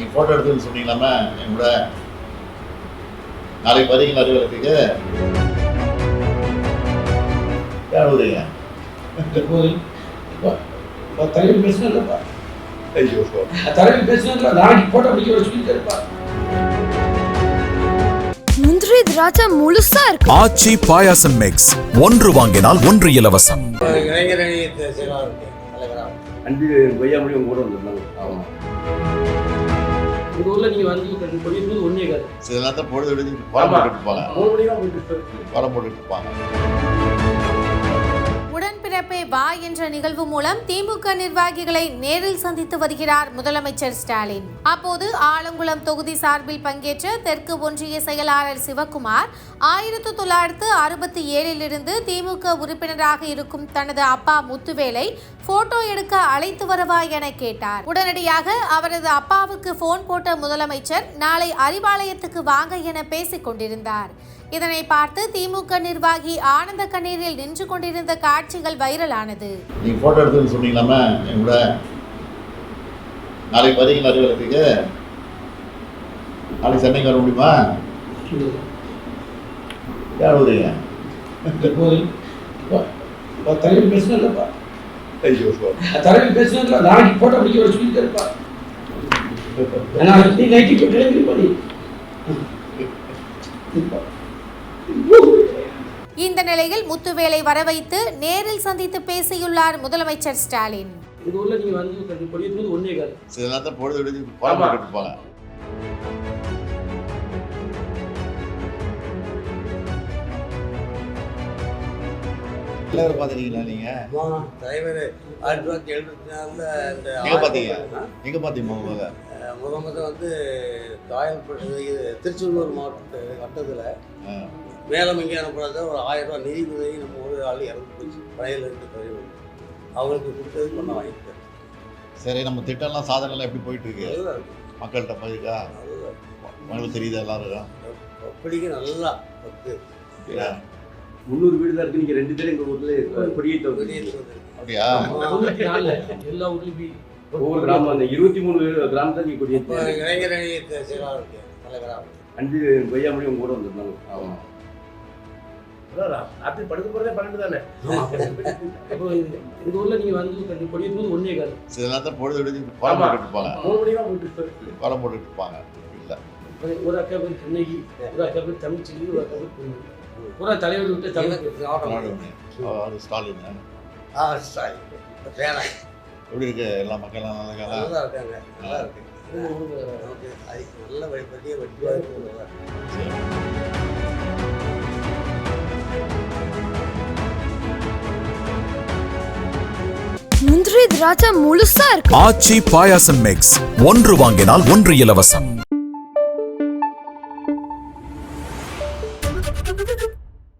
நீங்கள் ஃபோட்டோ எடுத்துன்னு சொன்னீங்களாமே என் கூட நாளைக்கு வரீங்களா அலுவலகத்துக்கு தலைவர் ஐயோ. தலைவர் நாளைக்கு பிடிக்க வர முந்திரி திராட்சை முழுசா இருக்கு. ஆச்சி பாயாசம் மிக்ஸ் ஒன்று வாங்கினால் ஒன்று இலவசம். இளைஞரணி செயலாளர் தலைவராக அன்பு கொய்யாமொழி உங்க கூட வந்திருந்தாங்க. ஆமாம் இந்த ஊர்ல நீங்க வந்து படிக்கும்போது ஒன்னே காது. சில நேரத்தில் பொழுது விடுஞ்சு படம் போட்டுட்டு இருப்பாங்க மூணு மணி தான் போயிட்டு படம் போட்டுட்டு இருப்பாங்க வா என்ற நிகழ்வு மூலம் திமுக நிர்வாகிகளை நேரில் சந்தித்து வருகிறார் முதலமைச்சர் ஸ்டாலின். அப்போது ஆலங்குளம் தொகுதி சார்பில் பங்கேற்ற தெற்கு ஒன்றிய செயலாளர் சிவக்குமார் ஆயிரத்து தொள்ளாயிரத்து அறுபத்தி ஏழிலிருந்து திமுக உறுப்பினராக இருக்கும் தனது அப்பா முத்துவேலை போட்டோ எடுக்க அழைத்து வருவா என கேட்டார். உடனடியாக அவரது அப்பாவுக்கு போன் போட்ட முதலமைச்சர் நாளை அறிவாலயத்துக்கு வாங்க என பேசிக் கொண்டிருந்தார். இதனை பார்த்து திமுக நிர்வாகி ஆனந்த கண்ணீரில் நின்று கொண்டிருந்த காட்சிகள் வைரலானது நீங்கள் ஃபோட்டோ எடுத்துன்னு சொன்னீங்களாமே என் கூட நாளைக்கு வரீங்களா அலுவலகத்துக்கு? நாளைக்கு சென்னைக்கு வர முடியுமா? போய் தலைவர் பேசினதுப்பா ஐயோ தலைவர் பேசினதுல நாளைக்கு போட்டோ பிடிக்க வர சொல்லிட்டாருப்பா நாளைக்கு நீ நைட்டு கிளம்பி பண்ணி இந்த நிலையில் முத்துவேலை வரவைத்து நேரில் சந்தித்து பேசியுள்ளார் முதலமைச்சர் ஸ்டாலின். நீங்க வந்து படிக்கும்போது ஒன்னே காது சில நேரத்தில் பொழுது இருப்பாங்க. பார்த்துருக்கீங்களா தலைவர் ஆயிரத்தி தொள்ளாயிரத்தி எழுபத்தி நாலில் இந்த எங்கே? எங்கே முத முத வந்து இது திருச்செந்தூர் மாவட்ட வட்டத்தில். மேலும் இங்கே அனுப்புறத ஒரு ஆயிரம் ரூபாய் நிதி உதவி நம்ம ஒரு ஆள் இறந்து போச்சு. பழையில இருந்து தலைவர் அவங்களுக்கு கொடுத்தது பண்ண வாங்கிட்டேன் சரி நம்ம திட்டம்லாம் சாதனைலாம் எப்படி போயிட்டு இருக்கு. மக்கள்கிட்ட போயிருக்கா அதுதான் உங்களுக்கு தெரியுதா எல்லாருக்கும்? அப்படிக்கு நல்லா பத்து. முந்நூறு வீடு தான் இருக்கு. நீங்க ரெண்டு பேரும் எங்க ஊர்ல வந்திருக்கு அப்படியா? எல்லா ஊர்லயும் ஒவ்வொரு கிராமம் அந்த இருபத்தி மூணு கிராமத்தை நீங்க இப்போ கொடியேற்ற இளைஞரணி செயலாளர் தலைவராக அன்பு கொய்யாமொழி உங்க கூட வந்திருந்தாங்க. ஆமாம் ராத்திரி படுக்க போறதே பன்னெண்டு தானே? இப்போ இந்த ஊர்ல நீங்க வந்து படிக்கும்போது ஒன்னே காது சில நேரத்தில் பொழுது படம் போட்டுட்டு இருப்பாங்க மூணு மணி தான் போயிட்டு படம் போட்டுட்டு இருப்பாங்க வீட்டில் ஒரு அக்கா பேர் கண்ணகி ஒரு அக்கா பேர் தமிழ்ச்செல்வி ஒரு அக்கா பேர் பொண்ணு. பூரா தலைவர் விட்டு தமிழ் அவர் ஸ்டாலின். ஆ வேணாம். எப்படி இருக்கு? எல்லா மக்களும் நல்லா இருக்காங்களா? நல்லா இருக்காங்க. நல்லா இருக்கு. நல்ல வழி பெரிய வட்டியாக இருக்குது முந்திரி திராட்சை முழுசா இருக்கு. ஆச்சி பாயாசம் மிக்ஸ் ஒன்று வாங்கினால் ஒன்று இலவசம்.